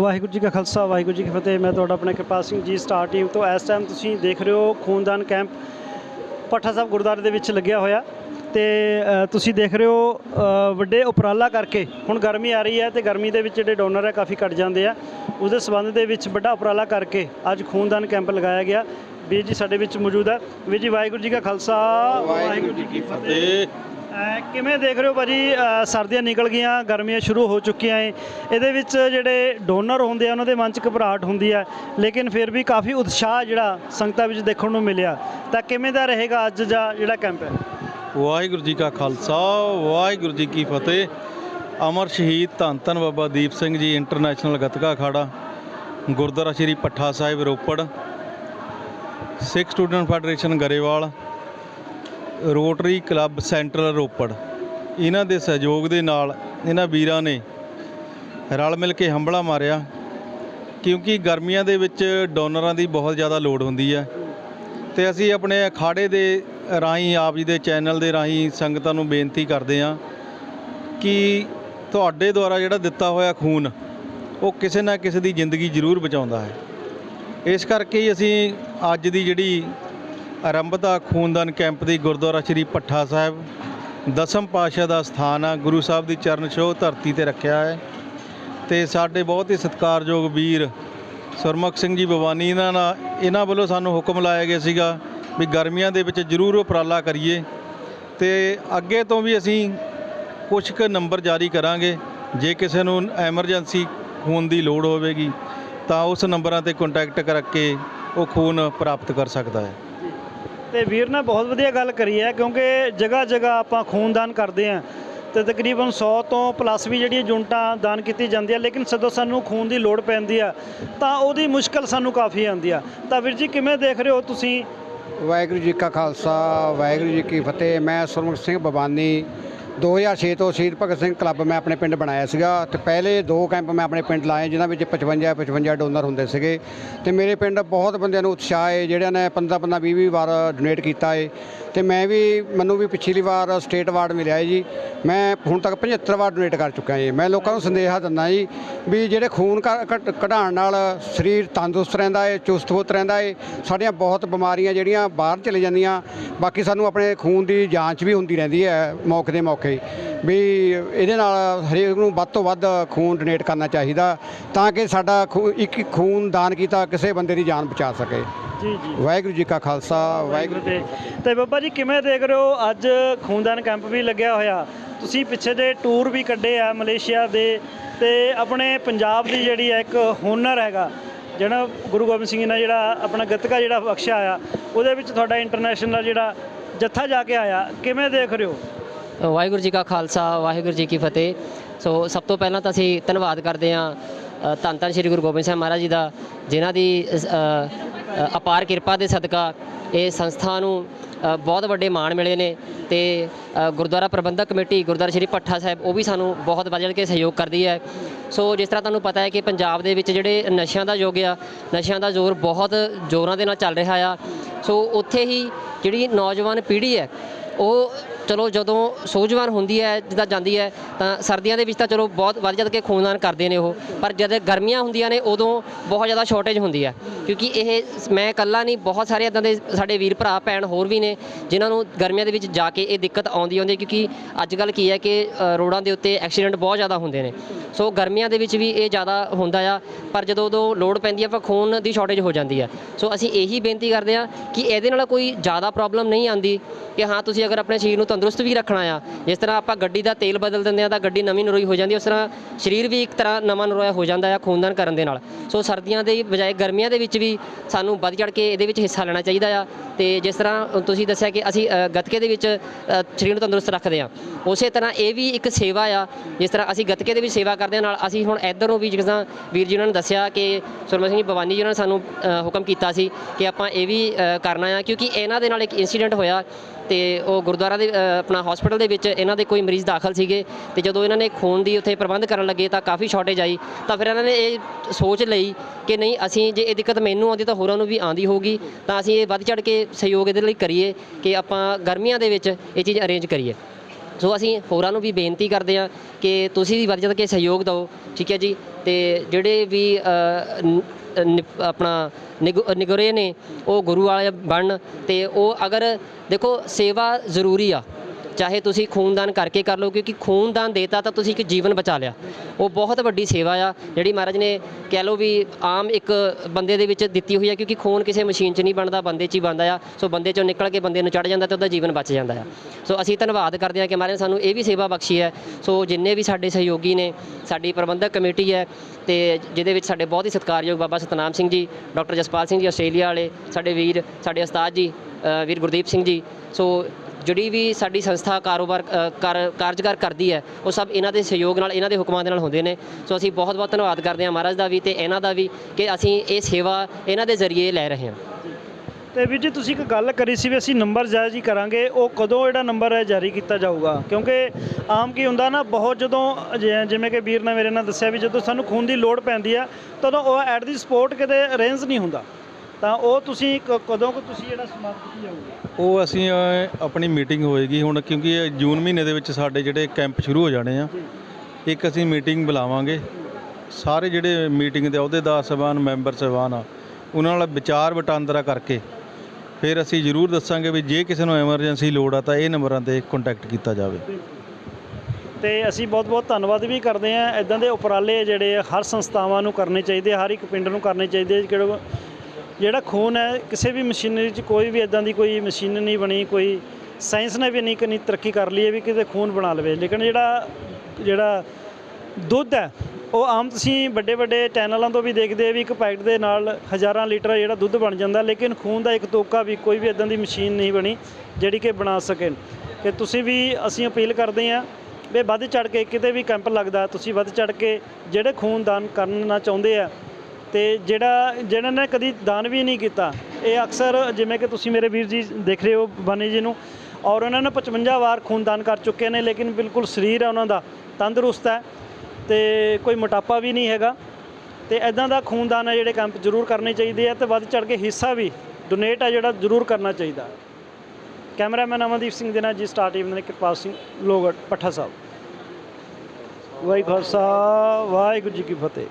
ਵਾਹਿਗੁਰੂ ਜੀ ਕਾ ਖਾਲਸਾ, ਵਾਹਿਗੁਰੂ ਜੀ ਕੀ ਫਤਿਹ। ਮੈਂ ਤੁਹਾਡਾ ਆਪਣਾ ਕਿਰਪਾਲ ਸਿੰਘ ਜੀ ਸਟਾਰ ਟੀਮ ਤੋਂ। ਇਸ ਟਾਈਮ ਤੁਸੀਂ ਦੇਖ ਰਹੇ ਹੋ ਖੂਨਦਾਨ ਕੈਂਪ ਪੱਠਾ ਸਾਹਿਬ ਗੁਰਦੁਆਰੇ ਦੇ ਵਿੱਚ ਲੱਗਿਆ ਹੋਇਆ। ਤੇ ਤੁਸੀਂ ਦੇਖ ਰਹੇ ਹੋ ਵੱਡੇ ਉਪਰਾਲਾ ਕਰਕੇ ਹੁਣ ਗਰਮੀ ਆ ਰਹੀ ਹੈ ਤੇ ਗਰਮੀ ਦੇ ਵਿੱਚ ਜਿਹੜੇ ਡੋਨਰ ਹੈ ਕਾਫੀ ਘਟ ਜਾਂਦੇ ਆ। ਉਸ ਦੇ ਸਬੰਧ ਦੇ ਵਿੱਚ ਵੱਡਾ ਉਪਰਾਲਾ ਕਰਕੇ ਅੱਜ ਖੂਨਦਾਨ ਕੈਂਪ ਲਗਾਇਆ ਗਿਆ। ਵੀਰ ਜੀ ਸਾਡੇ ਵਿੱਚ ਮੌਜੂਦ ਹੈ। ਵੀਰ ਜੀ, ਵਾਹਿਗੁਰੂ ਜੀ ਕਾ ਖਾਲਸਾ, ਵਾਹਿਗੁਰੂ ਜੀ ਕੀ ਫਤਿਹ। ਕਿਵੇਂ ਦੇਖ ਰਹੇ ਹੋ ਭਾਜੀ? ਅਹ ਸਰਦੀਆਂ ਨਿਕਲ ਗਈਆਂ, ਗਰਮੀਆਂ ਸ਼ੁਰੂ ਹੋ ਚੁੱਕੀਆਂ ਏ। ਇਹਦੇ ਵਿੱਚ ਜਿਹੜੇ ਡੋਨਰ ਹੁੰਦੇ ਆ, ਉਹਨਾਂ ਦੇ ਮਨ 'ਚ ਘਬਰਾਹਟ ਹੁੰਦੀ ਹੈ ਲੇਕਿਨ ਫਿਰ ਵੀ ਕਾਫੀ ਉਤਸ਼ਾਹ ਜਿਹੜਾ ਸੰਗਤਾਂ ਵਿੱਚ ਦੇਖਣ ਨੂੰ ਮਿਲਿਆ। ਤਾਂ ਕਿਵੇਂ ਦਾ ਰਹੇਗਾ ਅੱਜ ਦਾ ਜਿਹੜਾ ਕੈਂਪ ਹੈ? ਵਾਹਿਗੁਰੂ ਜੀ ਕਾ ਖਾਲਸਾ, ਵਾਹਿਗੁਰੂ ਜੀ ਕੀ ਫਤਿਹ। ਅਮਰ ਸ਼ਹੀਦ ਧੰਨ ਧੰਨ ਬਾਬਾ ਦੀਪ ਸਿੰਘ ਜੀ, ਇੰਟਰਨੈਸ਼ਨਲ ਗੱਤਕਾ ਅਖਾੜਾ, gurdwara Shri Pattha Sahib Ropar, Sikh student federation Grewal rotary club central Ropar. ਇਹਨਾਂ ਦੇ ਸਹਿਯੋਗ ਦੇ ਨਾਲ ਇਹਨਾਂ ਵੀਰਾਂ ਨੇ ਰਲ ਮਿਲ ਕੇ ਹੰਬਲਾ ਮਾਰਿਆ, ਕਿਉਂਕਿ ਗਰਮੀਆਂ ਦੇ ਵਿੱਚ ਡੋਨਰਾਂ ਦੀ ਬਹੁਤ ਜ਼ਿਆਦਾ ਲੋੜ ਹੁੰਦੀ ਹੈ। ਤੇ ਅਸੀਂ ਆਪਣੇ ਅਖਾੜੇ ਦੇ ਰਾਹੀਂ, ਆਪ ਜੀ ਦੇ ਚੈਨਲ ਦੇ ਰਾਹੀਂ ਸੰਗਤਾਂ ਨੂੰ ਬੇਨਤੀ ਕਰਦੇ ਹਾਂ ਕਿ ਤੁਹਾਡੇ ਦੁਆਰਾ ਜਿਹੜਾ ਦਿੱਤਾ ਹੋਇਆ ਖੂਨ, ਉਹ ਕਿਸੇ ਨਾ ਕਿਸੇ ਦੀ ਜ਼ਿੰਦਗੀ ਜ਼ਰੂਰ ਬਚਾਉਂਦਾ ਹੈ। ਇਸ ਕਰਕੇ ਹੀ ਅਸੀਂ ਅੱਜ ਦੀ ਜਿਹੜੀ ਆਰੰਭਤਾ ਖੂਨਦਾਨ ਕੈਂਪ ਦੀ ਗੁਰਦੁਆਰਾ ਸ਼੍ਰੀ ਪੱਠਾ ਸਾਹਿਬ। ਦਸਮ ਪਾਤਸ਼ਾਹ ਦਾ ਸਥਾਨ ਆ, ਗੁਰੂ ਸਾਹਿਬ ਦੀ ਚਰਨ ਛੋਹ ਧਰਤੀ ਤੇ ਰੱਖਿਆ ਹੈ। ਤੇ ਸਾਡੇ ਬਹੁਤ ਹੀ ਸਤਿਕਾਰਯੋਗ ਵੀਰ ਸੁਰਮੁਖ ਸਿੰਘ ਜੀ ਬਵਾਨੀ ਇਹਨਾਂ ਨਾਲ, ਇਹਨਾਂ ਵੱਲੋਂ ਸਾਨੂੰ ਹੁਕਮ ਲਾਇਆ ਗਿਆ ਸੀਗਾ ਵੀ ਗਰਮੀਆਂ ਦੇ ਵਿੱਚ ਜ਼ਰੂਰ ਉਪਰਾਲਾ ਕਰੀਏ। ਤੇ ਅੱਗੇ ਤੋਂ ਵੀ ਅਸੀਂ ਕੁਝ ਕੁ ਨੰਬਰ ਜਾਰੀ ਕਰਾਂਗੇ, ਜੇ ਕਿਸੇ ਨੂੰ ਐਮਰਜੈਂਸੀ ਖੂਨ ਦੀ ਲੋੜ ਹੋਵੇਗੀ, ਤਾਂ ਉਸ ਨੰਬਰਾਂ ਤੇ ਕੰਟੈਕਟ ਕਰਕੇ ਉਹ ਖੂਨ ਪ੍ਰਾਪਤ ਕਰ ਸਕਦਾ ਹੈ। ਤੇ ਵੀਰ ਨੇ ਬਹੁਤ ਵਧੀਆ ਗੱਲ ਕਰੀ ਹੈ, ਕਿਉਂਕਿ ਜਗ੍ਹਾ ਜਗ੍ਹਾ ਆਪਾਂ ਖੂਨਦਾਨ ਕਰਦੇ ਆ ਤੇ ਤਕਰੀਬਨ 100 ਤੋਂ ਪਲੱਸ ਵੀ ਜਿਹੜੀਆਂ ਯੂਨਿਟਾਂ ਦਾਨ ਕੀਤੀ ਜਾਂਦੀਆਂ, ਲੇਕਿਨ ਜਦੋਂ ਸਾਨੂੰ ਖੂਨ ਦੀ ਲੋੜ ਪੈਂਦੀ ਆ, ਤਾਂ ਉਹਦੀ ਮੁਸ਼ਕਲ ਸਾਨੂੰ ਕਾਫੀ ਆਉਂਦੀ ਆ। ਤਾਂ ਵੀਰ ਜੀ ਕਿਵੇਂ ਦੇਖ ਰਹੇ ਹੋ ਤੁਸੀਂ? ਵਾਹਿਗੁਰੂ ਜੀ ਕਾ ਖਾਲਸਾ, ਵਾਹਿਗੁਰੂ ਜੀ ਕੀ ਫਤਿਹ, ਮੈਂ ਸੁਰਮੁਖ ਸਿੰਘ ਬਬਾਨੀ 2006 ਤੋਂ ਸ਼ਹੀਦ ਭਗਤ ਸਿੰਘ ਕਲੱਬ ਮੈਂ ਆਪਣੇ ਪਿੰਡ ਬਣਾਇਆ ਸੀਗਾ ਤੇ ਪਹਿਲੇ ਦੋ ਕੈਂਪ ਮੈਂ ਆਪਣੇ ਪਿੰਡ ਲਾਏ, ਜਿਨ੍ਹਾਂ ਵਿੱਚ 55 55 ਡੋਨਰ ਹੁੰਦੇ ਸੀਗੇ। ਤੇ ਮੇਰੇ ਪਿੰਡ ਬਹੁਤ ਬੰਦਿਆਂ ਨੂੰ ਉਤਸ਼ਾਹ ਹੈ ਜਿਹੜਿਆਂ ਨੇ 15 15 20 20 ਵਾਰ ਡੋਨੇਟ ਕੀਤਾ ਹੈ ਤੇ ਮੈਂ ਵੀ, ਮੈਨੂੰ ਵੀ ਪਿਛਲੀ ਵਾਰ ਸਟੇਟ ਅਵਾਰਡ ਮਿਲਿਆ ਹੈ ਜੀ। ਮੈਂ ਹੁਣ ਤੱਕ 75 ਵਾਰ ਡੋਨੇਟ ਕਰ ਚੁੱਕਾ ਜੀ ਮੈਂ ਲੋਕਾਂ ਨੂੰ ਸੰਦੇਹਾ ਦਿੰਦਾ ਜੀ ਵੀ ਜਿਹੜੇ ਖੂਨ ਕ- ਕਢਾਉਣ ਨਾਲ ਸਰੀਰ ਤੰਦਰੁਸਤ ਰਹਿੰਦਾ ਹੈ ਚੁਸਤ ਫੁਰਤ ਰਹਿੰਦਾ ਹੈ ਸਾਡੀਆਂ ਬਹੁਤ ਬਿਮਾਰੀਆਂ ਜਿਹੜੀਆਂ ਬਾਹਰ ਚਲੇ ਜਾਂਦੀਆਂ, ਬਾਕੀ ਸਾਨੂੰ ਆਪਣੇ ਖੂਨ ਦੀ ਜਾਂਚ ਵੀ ਹੁੰਦੀ ਰਹਿੰਦੀ ਹੈ ਮੌਕੇ ਦੇ ਮੌਕੇ। ਵੀ ਇਹਦੇ ਨਾਲ ਹਰੇਕ ਨੂੰ ਵੱਧ ਤੋਂ ਵੱਧ ਖੂਨ ਡੋਨੇਟ ਕਰਨਾ ਚਾਹੀਦਾ ਤਾਂ ਕਿ ਸਾਡਾ ਖੂ- ਇੱਕ ਖੂਨ ਦਾਨ ਕੀਤਾ ਕਿਸੇ ਬੰਦੇ ਦੀ ਜਾਨ ਬਚਾ ਸਕੇ। ਜੀ ਜੀ। ਵਾਹਿਗੁਰੂ ਜੀ ਕਾ ਖਾਲਸਾ ਵਾਹਿਗੁਰੂ ਤੇ ਤੇ ਬਾਬਾ ਜੀ ਕਿਵੇਂ ਦੇਖ ਰਹੇ ਹੋ? ਅੱਜ ਖੂਨਦਾਨ ਕੈਂਪ ਵੀ ਲੱਗਿਆ ਹੋਇਆ। ਤੁਸੀਂ ਪਿੱਛੇ ਦੇ ਟੂਰ ਵੀ ਕੱਢੇ ਆ ਮਲੇਸ਼ੀਆ ਦੇ ਤੇ ਆਪਣੇ ਪੰਜਾਬ ਦੀ ਜਿਹੜੀ ਹੈ ਇੱਕ ਹੁਨਰ ਹੈਗਾ ਜਿਹੜਾ ਗੁਰੂ ਗੋਬਿੰਦ ਸਿੰਘ ਜੀ ਨੇ ਜਿਹੜਾ ਆਪਣਾ ਗੱਤਕਾ ਜਿਹੜਾ ਬਖਸ਼ਿਆ ਆ ਉਹਦੇ ਵਿੱਚ ਤੁਹਾਡਾ ਇੰਟਰਨੈਸ਼ਨਲ ਜਿਹੜਾ ਜੱਥਾ ਜਾ ਕੇ ਆਇਆ। ਕਿਵੇਂ ਦੇਖ ਰਹੇ ਹੋ? ਵਾਹਿਗੁਰੂ ਜੀ ਕਾ ਖਾਲਸਾ, ਵਾਹਿਗੁਰੂ ਜੀ ਕੀ ਫਤਿਹ। ਸੋ ਸਭ ਤੋਂ ਪਹਿਲਾਂ ਤਾਂ ਅਸੀਂ ਧੰਨਵਾਦ ਕਰਦੇ ਹਾਂ ਧੰਨ ਧੰਨ ਸ੍ਰੀ ਗੁਰੂ ਗੋਬਿੰਦ ਸਿੰਘ ਮਹਾਰਾਜ ਜੀ ਦਾ, ਜਿਨ੍ਹਾਂ ਦੀ ਅਪਾਰ ਕਿਰਪਾ ਦੇ ਸਦਕਾ ਇਹ ਸੰਸਥਾ ਨੂੰ ਬਹੁਤ ਵੱਡੇ ਮਾਣ ਮਿਲੇ ਨੇ ਤੇ ਗੁਰਦੁਆਰਾ ਪ੍ਰਬੰਧਕ ਕਮੇਟੀ ਗੁਰਦੁਆਰਾ ਸ਼੍ਰੀ ਭੱਠਾ ਸਾਹਿਬ, ਉਹ ਵੀ ਸਾਨੂੰ ਬਹੁਤ ਵੱਧ ਚੜ੍ਹ ਕੇ ਸਹਿਯੋਗ ਕਰਦੀ ਹੈ। ਸੋ ਜਿਸ ਤਰ੍ਹਾਂ ਤੁਹਾਨੂੰ ਪਤਾ ਹੈ ਕਿ ਪੰਜਾਬ ਦੇ ਵਿੱਚ ਜਿਹੜੇ ਨਸ਼ਿਆਂ ਦਾ ਯੁੱਗ ਆ, ਨਸ਼ਿਆਂ ਦਾ ਜ਼ੋਰ ਬਹੁਤ ਜ਼ੋਰਾਂ ਦੇ ਨਾਲ ਚੱਲ ਰਿਹਾ ਆ। ਸੋ ਉੱਥੇ ਹੀ ਜਿਹੜੀ ਨੌਜਵਾਨ ਪੀੜ੍ਹੀ ਹੈ, ਉਹ ਚਲੋ ਜਦੋਂ ਸੂਝਵਾਨ ਹੁੰਦੀ ਹੈ, ਜਿੱਦਾਂ ਜਾਂਦੀ ਹੈ, ਤਾਂ ਸਰਦੀਆਂ ਦੇ ਵਿੱਚ ਤਾਂ ਚਲੋ ਬਹੁਤ ਵੱਧ ਜਦ ਕੇ ਖੂਨਦਾਨ ਕਰਦੇ ਨੇ ਉਹ। ਪਰ ਜਦ ਗਰਮੀਆਂ ਹੁੰਦੀਆਂ ਨੇ, ਉਦੋਂ ਬਹੁਤ ਜ਼ਿਆਦਾ ਸ਼ਾਰਟੇਜ ਹੁੰਦੀ ਹੈ। ਕਿਉਂਕਿ ਇਹ ਮੈਂ ਇਕੱਲਾ ਨਹੀਂ, ਬਹੁਤ ਸਾਰੇ ਇਦਾਂ ਦੇ ਸਾਡੇ ਵੀਰ ਭਰਾ, ਭੈਣ ਹੋਰ ਵੀ ਨੇ, ਜਿਨ੍ਹਾਂ ਨੂੰ ਗਰਮੀਆਂ ਦੇ ਵਿੱਚ ਜਾ ਕੇ ਇਹ ਦਿੱਕਤ ਆਉਂਦੀ ਆਉਂਦੀ ਕਿਉਂਕਿ ਅੱਜ ਕੱਲ ਕੀ ਹੈ ਕਿ ਰੋਡਾਂ ਦੇ ਉੱਤੇ ਐਕਸੀਡੈਂਟ ਬਹੁਤ ਜ਼ਿਆਦਾ ਹੁੰਦੇ ਨੇ। ਸੋ ਗਰਮੀਆਂ ਦੇ ਵਿੱਚ ਵੀ ਇਹ ਜ਼ਿਆਦਾ ਹੁੰਦਾ ਆ, ਪਰ ਜਦੋਂ ਉਦੋਂ ਲੋਡ ਪੈਂਦੀ ਆ ਫਿਰ ਖੂਨ ਦੀ ਸ਼ਾਰਟੇਜ ਹੋ ਜਾਂਦੀ ਹੈ। ਸੋ ਅਸੀਂ ਇਹੀ ਬੇਨਤੀ ਕਰਦੇ ਹਾਂ ਕਿ ਇਹਦੇ ਨਾਲ ਕੋਈ ਜ਼ਿਆਦਾ ਪ੍ਰੋਬਲਮ ਨਹੀਂ ਆਂਦੀ ਕਿ ਹਾਂ, ਤੁਸੀਂ ਅਗਰ ਆਪਣੇ ਸਰੀਰ ਨੂੰ ਤੰਦਰੁਸਤ ਵੀ ਰੱਖਣਾ ਆ। ਜਿਸ ਤਰ੍ਹਾਂ ਆਪਾਂ ਗੱਡੀ ਦਾ ਤੇਲ ਬਦਲ ਦਿੰਦੇ ਆ ਤਾਂ ਗੱਡੀ ਨਵੀਂ ਨਰੋਈ ਹੋ ਜਾਂਦੀ ਉਸ ਤਰ੍ਹਾਂ ਸਰੀਰ ਵੀ ਇੱਕ ਤਰ੍ਹਾਂ ਨਵਾਂ ਨਰੋਇਆ ਹੋ ਜਾਂਦਾ ਆ ਖੂਨਦਾਨ ਕਰਨ ਦੇ ਨਾਲ। ਸੋ ਸਰਦੀਆਂ ਦੇ ਬਜਾਏ ਗਰਮੀਆਂ ਦੇ ਵਿੱਚ ਵੀ ਸਾਨੂੰ ਵੱਧ ਚੜ ਕੇ ਇਹਦੇ ਵਿੱਚ ਹਿੱਸਾ ਲੈਣਾ ਚਾਹੀਦਾ ਆ। ਤੇ ਜਿਸ ਤਰ੍ਹਾਂ ਤੁਸੀਂ ਦੱਸਿਆ ਕਿ ਅਸੀਂ ਗੱਤਕੇ ਦੇ ਵਿੱਚ ਸਰੀਰ ਨੂੰ ਤੰਦਰੁਸਤ ਰੱਖਦੇ ਆ ਉਸੇ ਤਰ੍ਹਾਂ ਇਹ ਵੀ ਇੱਕ ਸੇਵਾ ਆ। ਜਿਸ ਤਰ੍ਹਾਂ ਅਸੀਂ ਗੱਤਕੇ ਦੇ ਵਿੱਚ ਸੇਵਾ ਕਰਦੇ ਹਾਂ ਨਾਲ ਅਸੀਂ ਹੁਣ ਇੱਧਰ ਵੀ ਜਿਸ ਤਰ੍ਹਾਂ ਵੀਰ ਜੀ ਉਹਨਾਂ ਨੇ ਦੱਸਿਆ ਕਿ ਸੁਰਮਾ ਸਿੰਘ ਜੀ ਭਵਾਨੀ ਜੀ ਉਹਨਾਂ ਨੇ ਸਾਨੂੰ ਹੁਕਮ ਕੀਤਾ ਸੀ ਕਿ ਆਪਾਂ ਇਹ ਵੀ ਕਰਨਾ ਆ। ਕਿਉਂਕਿ ਇਹਨਾਂ ਦੇ ਨਾਲ ਇੱਕ ਇਨਸੀਡੈਂਟ ਹੋਇਆ। ਤੇ ਉਹ ਗੁਰਦੁਆਰਾ ਦੇ ਆਪਣਾ ਹਸਪੀਟਲ ਦੇ ਵਿੱਚ ਇਹਨਾਂ ਦੇ ਕੋਈ ਮਰੀਜ਼ ਦਾਖਲ ਸੀਗੇ ਤੇ ਜਦੋਂ ਇਹਨਾਂ ਨੇ ਖੂਨ ਦੀ ਉੱਥੇ ਪ੍ਰਬੰਧ ਕਰਨ ਲੱਗੇ ਤਾਂ ਕਾਫੀ ਸ਼ਾਰਟੇਜ ਆਈ, ਤਾਂ ਫਿਰ ਇਹਨਾਂ ਨੇ ਇਹ ਸੋਚ ਲਈ ਕਿ ਨਹੀਂ, ਅਸੀਂ ਜੇ ਇਹ ਦਿੱਕਤ ਮੈਨੂੰ ਆਉਂਦੀ ਤਾਂ ਹੋਰਾਂ ਨੂੰ ਵੀ ਆਉਂਦੀ ਹੋਊਗੀ, ਤਾਂ ਅਸੀਂ ਇਹ ਵੱਧ ਚੜ ਕੇ ਸਹਿਯੋਗ ਇਹਦੇ ਲਈ ਕਰੀਏ ਕਿ ਆਪਾਂ ਗਰਮੀਆਂ ਦੇ ਵਿੱਚ ਇਹ ਚੀਜ਼ ਅਰੇਂਜ ਕਰੀਏ। ਸੋ ਅਸੀਂ ਹੋਰਾਂ ਨੂੰ ਵੀ ਬੇਨਤੀ ਕਰਦੇ ਹਾਂ ਕਿ ਤੁਸੀਂ ਵੀ ਵੱਧ ਚੜ੍ਹ ਕੇ ਸਹਿਯੋਗ ਦਿਓ, ਠੀਕ ਹੈ ਜੀ? ਤੇ ਜਿਹੜੇ ਵੀ ਅ, ਆਪਣਾ ਨਿਗ- ਨਿਗਰੇ ਨੇ ਉਹ ਗੁਰੂ ਵਾਲੇ ਬਣਨ ਤੇ ਉਹ ਅਗਰ ਦੇਖੋ ਸੇਵਾ ਜ਼ਰੂਰੀ ਆ। ਚਾਹੇ ਤੁਸੀਂ ਖੂਨਦਾਨ ਕਰਕੇ ਕਰ ਲਓ, ਕਿਉਂਕਿ ਖੂਨਦਾਨ ਦੇਤਾ ਤਾਂ ਤੁਸੀਂ ਇੱਕ ਜੀਵਨ ਬਚਾ ਲਿਆ। ਉਹ ਬਹੁਤ ਵੱਡੀ ਸੇਵਾ ਆ, ਜਿਹੜੀ ਮਹਾਰਾਜ ਨੇ ਕਹਿ ਲਓ ਵੀ ਆਮ ਇੱਕ ਬੰਦੇ ਦੇ ਵਿੱਚ ਦਿੱਤੀ ਹੋਈ ਹੈ ਕਿਉਂਕਿ ਖੂਨ ਕਿਸੇ ਮਸ਼ੀਨ 'ਚ ਨਹੀਂ ਬਣਦਾ, ਬੰਦੇ 'ਚ ਹੀ ਬਣਦਾ ਆ। ਸੋ ਬੰਦੇ 'ਚੋਂ ਨਿਕਲ ਕੇ ਬੰਦੇ ਨੂੰ ਚੜ ਜਾਂਦਾ ਤੇ ਉਹਦਾ ਜੀਵਨ ਬਚ ਜਾਂਦਾ ਆ। ਸੋ ਅਸੀਂ ਧੰਨਵਾਦ ਕਰਦੇ ਹਾਂ ਕਿ ਮਹਾਰਾਜ ਸਾਨੂੰ ਇਹ ਵੀ ਸੇਵਾ ਬਖਸ਼ੀ ਹੈ। ਸੋ ਜਿੰਨੇ ਵੀ ਸਾਡੇ ਸਹਿਯੋਗੀ ਨੇ, ਸਾਡੀ ਪ੍ਰਬੰਧਕ ਕਮੇਟੀ ਹੈ ਤੇ ਜਿਹਦੇ ਵਿੱਚ ਸਾਡੇ ਬਹੁਤ ਹੀ ਸਤਿਕਾਰਯੋਗ ਬਾਬਾ ਸਤਨਾਮ ਸਿੰਘ ਜੀ, ਡਾਕਟਰ ਜਸਪਾਲ ਸਿੰਘ ਜੀ, ਆਸਟ੍ਰੇਲੀਆ ਵਾਲੇ, ਸਾਡੇ ਵੀਰ, ਸਾਡੇ ਉਸਤਾਦ ਜੀ ਵੀਰ ਗੁਰਦੀਪ ਸਿੰਘ ਜੀ। ਸੋ ਜਿਹੜੀ ਵੀ ਸਾਡੀ ਸੰਸਥਾ ਕਾਰੋਬਾਰ ਕਾਰ, ਕਾਰਜਕਾਰ ਕਰਦੀ ਹੈ, ਉਹ ਸਭ ਇਹਨਾਂ ਦੇ ਸਹਿਯੋਗ ਨਾਲ, ਇਹਨਾਂ ਦੇ ਹੁਕਮਾਂ ਦੇ ਨਾਲ ਹੁੰਦੇ ਨੇ। ਸੋ ਅਸੀਂ ਬਹੁਤ ਬਹੁਤ ਧੰਨਵਾਦ ਕਰਦੇ ਹਾਂ ਮਹਾਰਾਜ ਦਾ ਵੀ ਤੇ ਇਹਨਾਂ ਦਾ ਵੀ ਕਿ ਅਸੀਂ ਇਹ ਸੇਵਾ ਇਹਨਾਂ ਦੇ ਜ਼ਰੀਏ ਲੈ ਰਹੇ ਹਾਂ। ਤੇ ਵੀਰ ਜੀ, ਤੁਸੀਂ ਇੱਕ ਗੱਲ ਕਰੀ ਸੀ ਵੀ ਅਸੀਂ ਨੰਬਰ ਜਾਰੀ ਕਰਾਂਗੇ, ਉਹ ਕਦੋਂ ਜਿਹੜਾ ਨੰਬਰ ਹੈ ਜਾਰੀ ਕੀਤਾ ਜਾਊਗਾ? ਕਿਉਂਕਿ ਆਮ ਕੀ ਹੁੰਦਾ ਨਾ, ਬਹੁਤ ਜਦੋਂ ਜਿ- ਜਿਵੇਂ ਕਿ ਵੀਰ ਨੇ ਮੇਰੇ ਨਾਲ ਦੱਸਿਆ ਵੀ ਜਦੋਂ ਸਾਨੂੰ ਖੂਨ ਦੀ ਲੋੜ ਪੈਂਦੀ ਆ, ਤਦੋਂ ਉਹ ਐਟ ਦੀ ਸਪੋਰਟ ਕਿਤੇ ਅਰੇਂਜ ਨਹੀਂ ਹੁੰਦਾ। ਤਾਂ ਉਹ ਤੁਸੀਂ ਕ- ਕਦੋਂ ਕੁ ਤੁਸੀਂ ਜਿਹੜਾ ਸਮਾਪਤ ਕੀਤੀ ਜਾਊਗੀ? ਉਹ ਅਸੀਂ ਆਪਣੀ ਮੀਟਿੰਗ ਹੋਏਗੀ ਹੁਣ ਕਿਉਂਕਿ ਇਹ ਜੂਨ ਮਹੀਨੇ ਦੇ ਵਿੱਚ ਸਾਡੇ ਜਿਹੜੇ ਕੈਂਪ ਸ਼ੁਰੂ ਹੋ ਜਾਣੇ ਆ। ਇੱਕ ਅਸੀਂ ਮੀਟਿੰਗ ਬੁਲਾਵਾਂਗੇ। ਸਾਰੇ ਜਿਹੜੇ ਮੀਟਿੰਗ ਦੇ ਅਹੁਦੇਦਾਰ ਸਾਹਿਬਾਨ ਮੈਂਬਰ ਸਾਹਿਬਾਨ ਆ ਉਹਨਾਂ ਨਾਲ ਵਿਚਾਰ ਵਟਾਂਦਰਾ ਕਰਕੇ ਫਿਰ ਅਸੀਂ ਜ਼ਰੂਰ ਦੱਸਾਂਗੇ ਵੀ ਜੇ ਕਿਸੇ ਨੂੰ ਐਮਰਜੈਂਸੀ ਲੋੜ ਆ ਤਾਂ ਇਹ ਨੰਬਰਾਂ ਤੇ ਕੰਟੈਕਟ ਕੀਤਾ ਜਾਵੇ। ਤੇ ਅਸੀਂ ਬਹੁਤ-ਬਹੁਤ ਧੰਨਵਾਦ ਵੀ ਕਰਦੇ ਹਾਂ। ਇਦਾਂ ਦੇ ਉਪਰਾਲੇ ਜਿਹੜੇ ਆ ਹਰ ਸੰਸਥਾਵਾਂ ਨੂੰ ਕਰਨੇ ਚਾਹੀਦੇ ਆ, ਹਰ ਇੱਕ ਪਿੰਡ ਨੂੰ ਕਰਨੇ ਚਾਹੀਦੇ ਆ, ਜਿਹੜਾ ਜਿਹੜਾ ਖੂਨ ਹੈ, ਕਿਸੇ ਵੀ ਮਸ਼ੀਨਰੀ 'ਚ ਕੋਈ ਵੀ ਇਦਾਂ ਦੀ ਕੋਈ ਮਸ਼ੀਨ ਨਹੀਂ ਬਣੀ, ਕੋਈ ਸਾਇੰਸ ਨੇ ਵੀ ਨਹੀਂ ਕਿੰਨੀ ਤਰੱਕੀ ਕਰ ਲਈ ਹੈ ਵੀ ਕਿਤੇ ਖੂਨ ਬਣਾ ਲਵੇ। ਲੇਕਿਨ ਜਿਹੜਾ ਜਿਹੜਾ ਦੁੱਧ ਹੈ, ਉਹ ਆਮ ਤੁਸੀਂ ਵੱਡੇ ਵੱਡੇ ਚੈਨਲਾਂ ਤੋਂ ਵੀ ਦੇਖਦੇ ਵੀ ਇੱਕ ਪੈਕਟ ਦੇ ਨਾਲ ਹਜ਼ਾਰਾਂ ਲੀਟਰ ਜਿਹੜਾ ਦੁੱਧ ਬਣ ਜਾਂਦਾ, ਲੇਕਿਨ ਖੂਨ ਦਾ ਇੱਕ ਤੋਕਾ ਵੀ ਕੋਈ ਵੀ ਇਦਾਂ ਦੀ ਮਸ਼ੀਨ ਨਹੀਂ ਬਣੀ ਜਿਹੜੀ ਕਿ ਬਣਾ ਸਕੇ ਕਿ ਤੁਸੀਂ ਵੀ, ਅਸੀਂ ਅਪੀਲ ਕਰਦੇ ਹਾਂ ਵੀ ਵੱਧ ਚੜ ਕੇ ਕਿਤੇ ਵੀ ਕੈਂਪ ਲੱਗਦਾ, ਤੁਸੀਂ ਵੱਧ ਚੜ ਕੇ ਜਿਹੜੇ ਖੂਨ ਦਾਨ ਕਰਨਾ ਚਾਹੁੰਦੇ ਆ ਤੇ ਜਿਹੜਾ ਜਿਹਨਾਂ ਨੇ ਕਦੀ ਦਾਨ ਵੀ ਨਹੀਂ ਕੀਤਾ, ਇਹ ਅਕਸਰ ਜਿਵੇਂ ਕਿ ਤੁਸੀਂ ਮੇਰੇ ਵੀਰ ਜੀ ਦੇਖ ਰਹੇ ਹੋ, ਬਾਨੀ ਜੀ ਨੂੰ, ਔਰ ਉਹਨਾਂ ਨੇ 55 ਵਾਰ ਖੂਨਦਾਨ ਕਰ ਚੁੱਕੇ ਨੇ, ਲੇਕਿਨ ਬਿਲਕੁਲ ਸਰੀਰ ਹੈ ਉਹਨਾਂ ਦਾ, ਤੰਦਰੁਸਤ ਹੈ ਤੇ ਕੋਈ ਮੋਟਾਪਾ ਵੀ ਨਹੀਂ ਹੈਗਾ। ਤੇ ਐਦਾਂ ਦਾ ਖੂਨਦਾਨ ਹੈ ਜਿਹੜੇ ਕੈਂਪ ਜ਼ਰੂਰ ਕਰਨੇ ਚਾਹੀਦੇ ਆ ਤੇ ਵੱਧ ਚੜ ਕੇ ਹਿੱਸਾ ਵੀ ਡੋਨੇਟ ਹੈ ਜਿਹੜਾ ਜ਼ਰੂਰ ਕਰਨਾ ਚਾਹੀਦਾ। ਕੈਮਰਾਮੈਨ ਅਮਨਦੀਪ ਸਿੰਘ ਦੇ ਨਾਲ ਜੀ, ਸਟਾਰ ਟੀਮ ਦੇ ਕਿਰਪਾਲ ਸਿੰਘ ਲੋਗੜ, ਪੱਠਾ ਸਾਹਿਬ। ਵਾਹਿਗੁਰੂ ਖਾਲਸਾ, ਵਾਹਿਗੁਰੂ ਜੀ ਕੀ ਫਤਿਹ।